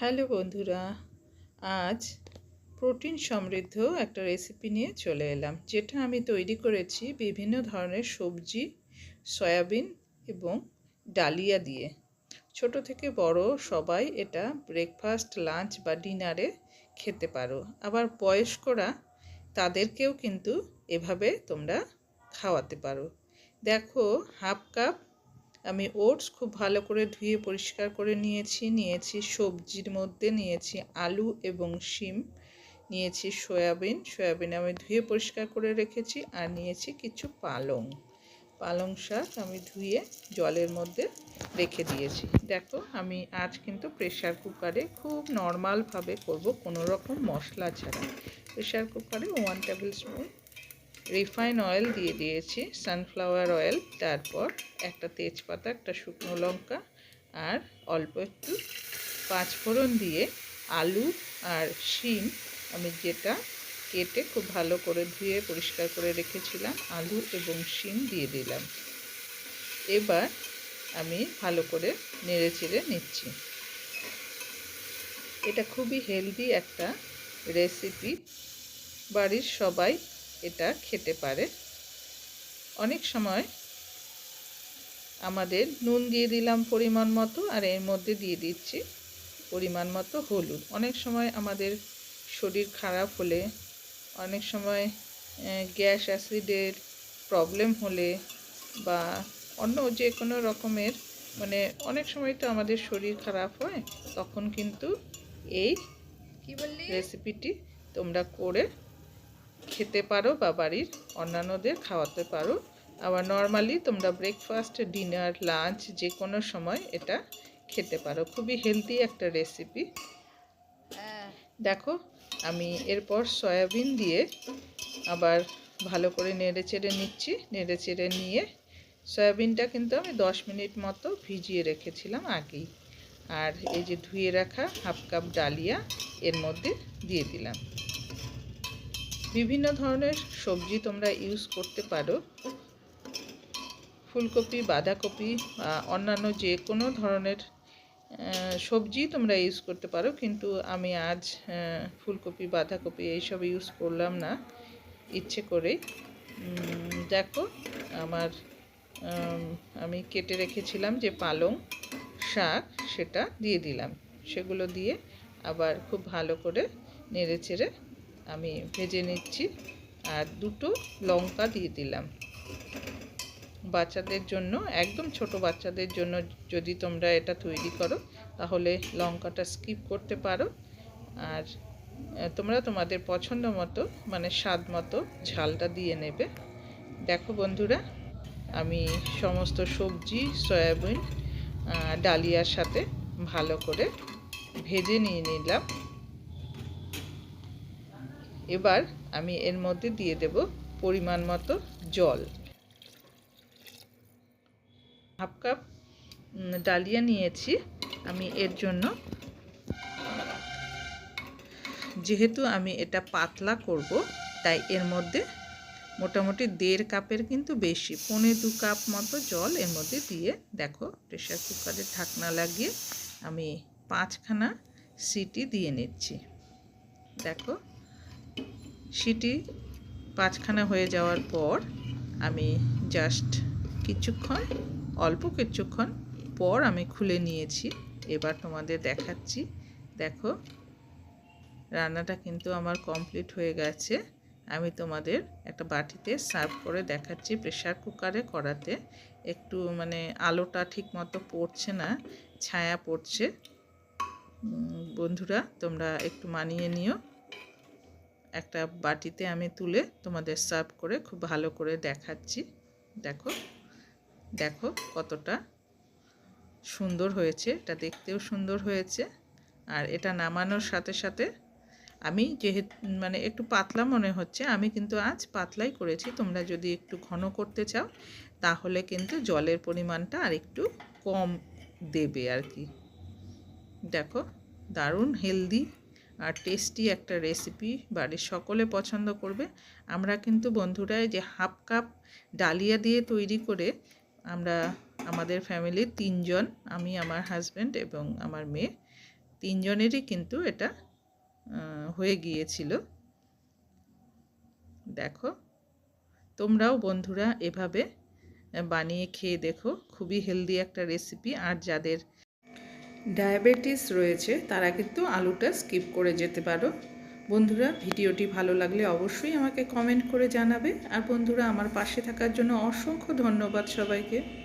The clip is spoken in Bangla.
হ্যালো বন্ধুরা, আজ প্রোটিন সমৃদ্ধ একটা রেসিপি নিয়ে চলে এলাম, যেটা আমি তৈরি করেছি বিভিন্ন ধরনের সবজি, সয়াবিন এবং ডালিয়া দিয়ে। ছোট থেকে বড় সবাই এটা ব্রেকফাস্ট লাঞ্চ বা ডিনারে খেতে পারো। আবার বয়স্করা তাদেরকেও কিন্তু এভাবে তোমরা খাওয়াতে পারো। দেখো হাফ কাপ আমি ওটস খুব ভালো করে ধুয়ে পরিষ্কার করে নিয়েছি নিয়েছি সবজির মধ্যে, নিয়েছি আলু এবং শিম, নিয়েছি সয়াবিন। সয়াবিন আমি ধুয়ে পরিষ্কার করে রেখেছি আর নিয়েছি কিছু পালং। পালং শাক আমি ধুয়ে জলের মধ্যে রেখে দিয়েছি। দেখো আমি আজ কিন্তু প্রেশার কুকারে খুব নর্মালভাবে করব, কোনো রকম মশলা ছাড়া। প্রেশার কুকারে one table spoon refine oil দিয়ে দিয়েছি, সানফ্লাওয়ার অয়েল, তারপর একটা তেজপাতা, একটা শুকনো লঙ্কা, আর অল্প একটু পাঁচফোড়ন দিয়ে আলু আর শিম আমি যেটা কেটে খুব ভালো করে ধুয়ে পরিষ্কার করে রেখেছিলাম, আলু এবং শিম দিয়ে দিলাম। এবার আমি ভালো করে নেড়ে চেড়ে নিচ্ছি। এটা খুবই হেলদি একটা রেসিপি। বাড়ির সবাই এটা খেতে পারে। অনেক সময় আমাদের নুন দিয়ে দিলাম পরিমাণ মতো আর এর মধ্যে দিয়ে দিচ্ছি পরিমাণ মতো হলুদ। অনেক সময় আমাদের শরীর খারাপ হলে অনেক সময় গ্যাস অ্যাসিডের প্রবলেম হলে বা অন্য যে কোনো রকমের মানে অনেক সময় তো আমাদের শরীর খারাপ হয় তখন কিন্তু এই রেসিপিটি তোমরা করে খেতে পারো বা বাড়ির অন্যান্যদের খাওয়াতে পারো। আবার নর্মালি তোমরা ব্রেকফাস্ট ডিনার লাঞ্চ যে কোনো সময় এটা খেতে পারো। খুবই হেলদি একটা রেসিপি দেখো, আমি এরপর সয়াবিন দিয়ে আবার ভালো করে নেড়ে চেড়ে নিচ্ছি। নেড়ে চেড়ে নিয়ে সয়াবিনটা কিন্তু আমি দশ মিনিট মতো ভিজিয়ে রেখেছিলাম আগেই। আর এই যে ধুয়ে রাখা হাফ কাপ ডালিয়া এর মধ্যে দিয়ে দিলাম। বিভিন্ন ধরনের সবজি তোমরা ইউজ করতে পারো। ফুলকপি, বাঁধাকপি বা অন্যান্য যে কোনো ধরনের সবজি তোমরা ইউজ করতে পারো, কিন্তু আমি আজ ফুলকপি, বাঁধাকপি এইসব ইউজ করলাম না, ইচ্ছে করেই। দেখো, আমার আমি কেটে রেখেছিলাম যে পালং শাক, সেটা দিয়ে দিলাম। সেগুলো দিয়ে আবার খুব ভালো করে নেড়ে চেড়ে আমি ভেজে নিচ্ছি আর দুটো লঙ্কা দিয়ে দিলাম। বাচ্চাদের জন্য, একদম ছোট বাচ্চাদের জন্য যদি তোমরা এটা তৈরি করো, তাহলে লঙ্কাটা স্কিপ করতে পারো। আর তোমরা তোমাদের পছন্দ মতো মানে স্বাদ মতো ঝালটা দিয়ে নেবে। দেখো বন্ধুরা, আমি সমস্ত সবজি, সয়াবিন ডালিয়ার সাথে ভালো করে ভেজে নিয়ে নিলাম। এবার আমি এর মধ্যে দিয়ে দেব পরিমাণ মতো জল। হাফ কাপ ডালিয়া নিয়েছি। আমি এর জন্য যেহেতু আমি এটা পাতলা করব, তাই এর মধ্যে মোটামুটি দেড় কাপের কিন্তু বেশি, পনে দু কাপ মতো জল এর মধ্যে দিয়ে দেখো প্রেশার কুকারে ঢাকনা লাগিয়ে আমি পাঁচখানা সিটি দিয়ে নিচ্ছি। দেখো সিটি পাঁচখানা হয়ে যাওয়ার পর আমি জাস্ট কিছুক্ষণ, অল্প কিছুক্ষণ পর আমি খুলে নিয়েছি। এবার তোমাদের দেখাচ্ছি। দেখো, রান্নাটা কিন্তু আমার কমপ্লিট হয়ে গেছে। আমি তোমাদের একটা বাটিতে সার্ভ করে দেখাচ্ছি প্রেশার কুকারে করাতে। একটু মানে আলোটা ঠিক মতো পড়ছে না, ছায়া পড়ছে। বন্ধুরা, তোমরা একটু মানিয়ে নিও। একটা বাটিতে আমি তুলে তোমাদের সার্ভ করে খুব ভালো করে দেখাচ্ছি। দেখো দেখো কতটা সুন্দর হয়েছে। এটা দেখতেও সুন্দর হয়েছে। আর এটা নামানোর সাথে সাথে আমি যেহেতু মানে একটু পাতলা মনে হচ্ছে, আমি কিন্তু আজ পাতলাই করেছি। তোমরা যদি একটু ঘন করতে চাও, তাহলে কিন্তু জলের পরিমাণটা আর একটু কম দেবে আর কি। দেখো, দারুণ হেলদি আর টেস্টি একটা রেসিপি বাড়ির সকলে পছন্দ করবে। আমরা কিন্তু বন্ধুরা যে হাফ কাপ ডালিয়া দিয়ে তৈরি করে আমরা আমাদের ফ্যামিলির তিনজন, আমি, আমার হাজব্যান্ড এবং আমার মেয়ে, তিনজনেরই কিন্তু এটা হয়ে গিয়েছিল। দেখো, তোমরাও বন্ধুরা এভাবে বানিয়ে খেয়ে দেখো, খুবই হেলদি একটা রেসিপি আর যাদের ডায়াবেটিস রয়েছে, তারা কিন্তু আলুটা স্কিপ করে যেতে পারো। বন্ধুরা, ভিডিওটি ভালো লাগলে অবশ্যই আমাকে কমেন্ট করে জানাবে। আর বন্ধুরা, আমার পাশে থাকার জন্য অসংখ্য ধন্যবাদ সবাইকে।